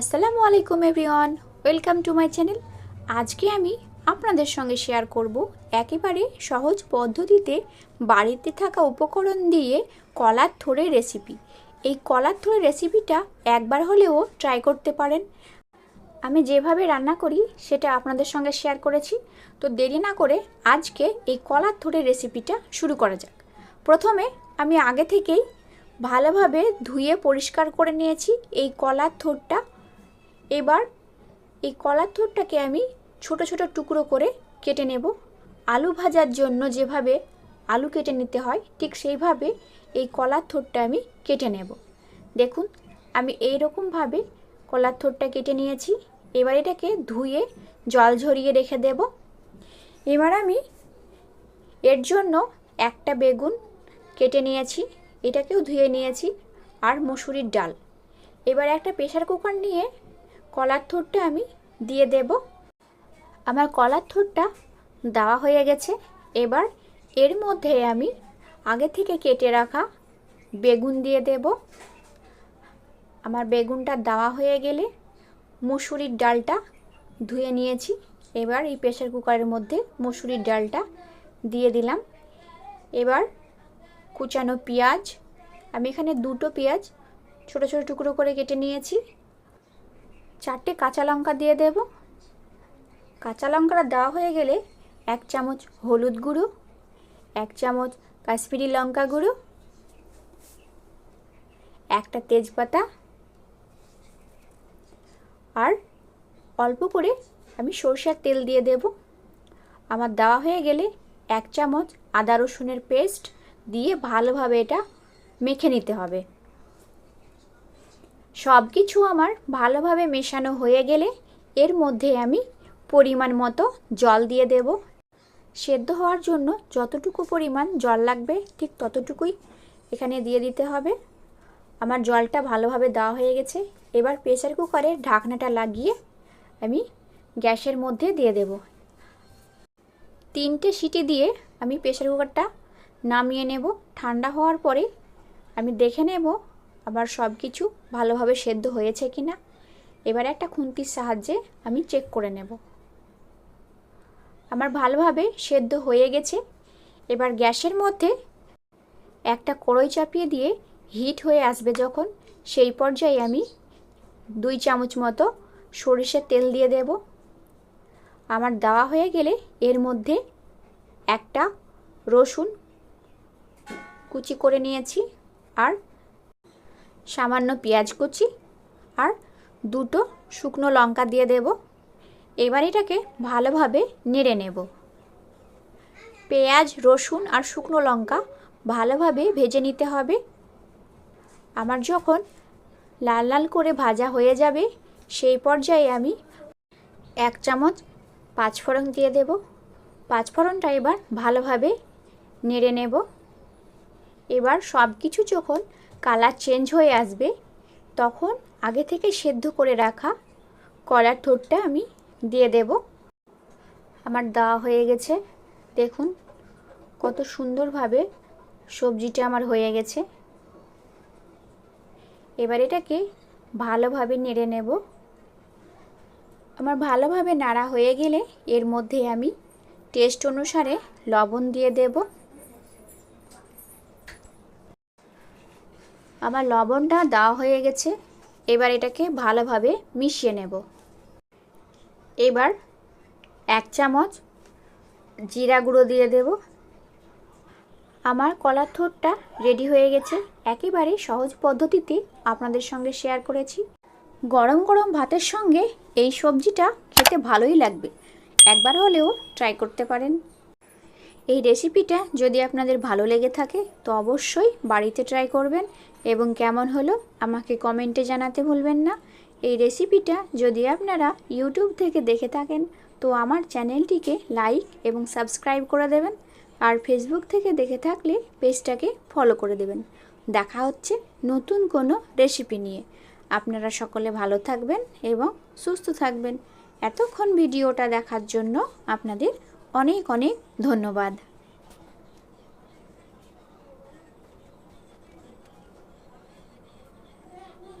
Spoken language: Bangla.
আসসালামু আলাইকুম everyone, welcome to my channel. আজকে আমি আপনাদের সঙ্গে শেয়ার করব একেবারে সহজ পদ্ধতিতে বাড়িতে থাকা উপকরণ দিয়ে কলার থোড়ের রেসিপি এই কলার থোড়ের রেসিপিটা একবার হলেও ট্রাই করতে পারেন। আমি যেভাবে রান্না করি, সেটা আপনাদের সঙ্গে শেয়ার করেছি। তো দেরি না করে আজকে এই কলার থোড়ের রেসিপিটা শুরু করা যাক। প্রথমে আমি আগে থেকেই ভালোভাবে ধুয়ে পরিষ্কার করে নিয়েছি এই কলার থোড়টা। এবার এই কলার থোড়টাকে আমি ছোট ছোট টুকরো করে কেটে নেব। আলু ভাজার জন্য যেভাবে আলু কেটে নিতে হয়, ঠিক সেইভাবে এই কলার থোড়টা আমি কেটে নেব। দেখুন, আমি এই রকমভাবে কলার থোড়টা কেটে নিয়েছি। এবার এটাকে ধুয়ে জল ঝরিয়ে রেখে দেব। এবার আমি এর জন্য একটা বেগুন কেটে নিয়েছি, এটাকেও ধুয়ে নিয়েছি, আর মসুরির ডাল। এবার একটা প্রেশার কুকার নিয়ে কলার থোড়টা আমি দিয়ে দেব। আমার কলার থোড়টা দেওয়া হয়ে গেছে। এবার এর মধ্যে আমি আগে থেকে কেটে রাখা বেগুন দিয়ে দেব। আমার বেগুনটা দেওয়া হয়ে গেলে মুসুরির ডালটা ধুয়ে নিয়েছি। এবার এই প্রেশার কুকারের মধ্যে মুসুরির ডালটা দিয়ে দিলাম। এবার কুচানো পেঁয়াজ, আমি এখানে দুটো পেঁয়াজ ছোট ছোট টুকরো করে কেটে নিয়েছি। চারটে কাঁচা লঙ্কা দিয়ে দেব। কাঁচা লঙ্কাটা দেওয়া হয়ে গেলে এক চামচ হলুদ গুঁড়ো, এক চামচ কাশ্মীরি লঙ্কা গুঁড়ো, একটা তেজপাতা আর অল্প করে আমি সরষের তেল দিয়ে দেব। আমার দেওয়া হয়ে গেলে এক চামচ আদা রসুনের পেস্ট দিয়ে ভালোভাবে এটা মেখে নিতে হবে। সব কিছু আমার ভালোভাবে মেশানো হয়ে গেলে এর মধ্যে আমি পরিমাণ মতো জল দিয়ে দেব। সেদ্ধ হওয়ার জন্য যতটুকু পরিমাণ জল লাগবে, ঠিক ততটুকুই এখানে দিয়ে দিতে হবে। আমার জলটা ভালোভাবে দেওয়া হয়ে গেছে। এবার প্রেসার কুকারের ঢাকনাটা লাগিয়ে আমি গ্যাসের মধ্যে দিয়ে দেব। তিনটে সিটি দিয়ে আমি প্রেসার কুকারটা নামিয়ে নেব। ঠান্ডা হওয়ার পরে আমি দেখে নেব আবার সব কিছু ভালোভাবে সেদ্ধ হয়েছে কি না এবার একটা খুন্তির সাহায্যে আমি চেক করে নেব। আমার ভালোভাবে সেদ্ধ হয়ে গেছে। এবার গ্যাসের মধ্যে একটা কড়ই চাপিয়ে দিয়ে হিট হয়ে আসবে যখন, সেই পর্যায়ে আমি দুই চামচ মতো সরিষার তেল দিয়ে দেব। আমার দেওয়া হয়ে গেলে এর মধ্যে একটা রসুন কুচি করে নিয়েছি আর সামান্য পেঁয়াজ কুচি আর দুটো শুকনো লঙ্কা দিয়ে দেব। এবার এটাকে ভালোভাবে নেড়ে নেব। পেঁয়াজ, রসুন আর শুকনো লঙ্কা ভালোভাবে ভেজে নিতে হবে। আমার যখন লাল লাল করে ভাজা হয়ে যাবে, সেই পর্যায়ে আমি এক চামচ পাঁচফোড়ন দিয়ে দেব। পাঁচফোড়নটা এবার ভালোভাবে নেড়ে নেব। এবার সব কিছু যখন কালার চেঞ্জ হয়ে আসবে, তখন আগে থেকে সেদ্ধ করে রাখা কলার ঠোঁটটা আমি দিয়ে দেব। আমার দেওয়া হয়ে গেছে। দেখুন কত সুন্দরভাবে সবজিটা আমার হয়ে গেছে। এবার এটাকে ভালোভাবে নেড়ে নেব। আমার ভালোভাবে নাড়া হয়ে গেলে এর মধ্যে আমি টেস্ট অনুসারে লবণ দিয়ে দেব। আমার লবণটা দেওয়া হয়ে গেছে। এবার এটাকে ভালোভাবে মিশিয়ে নেব। এবার এক চামচ জিরা গুঁড়ো দিয়ে দেব। আমার কলার থোরটা রেডি হয়ে গেছে। একেবারে সহজ পদ্ধতিতে আপনাদের সঙ্গে শেয়ার করেছি। গরম গরম ভাতের সঙ্গে এই সবজিটা খেতে ভালোই লাগবে। একবার হলেও ট্রাই করতে পারেন। এই রেসিপিটা যদি আপনাদের ভালো লেগে থাকে, তো অবশ্যই বাড়িতে ট্রাই করবেন এবং কেমন হলো আমাকে কমেন্টে জানাতে ভুলবেন না। এই রেসিপিটা যদি আপনারা ইউটিউব থেকে দেখে থাকেন, তো আমার চ্যানেলটিকে লাইক এবং সাবস্ক্রাইব করে দেবেন আর ফেসবুক থেকে দেখে থাকলে পেজটাকে ফলো করে দেবেন। দেখা হচ্ছে নতুন কোনো রেসিপি নিয়ে। আপনারা সকলে ভালো থাকবেন এবং সুস্থ থাকবেন। এতক্ষণ ভিডিওটা দেখার জন্য আপনাদের অনেক অনেক ধন্যবাদ।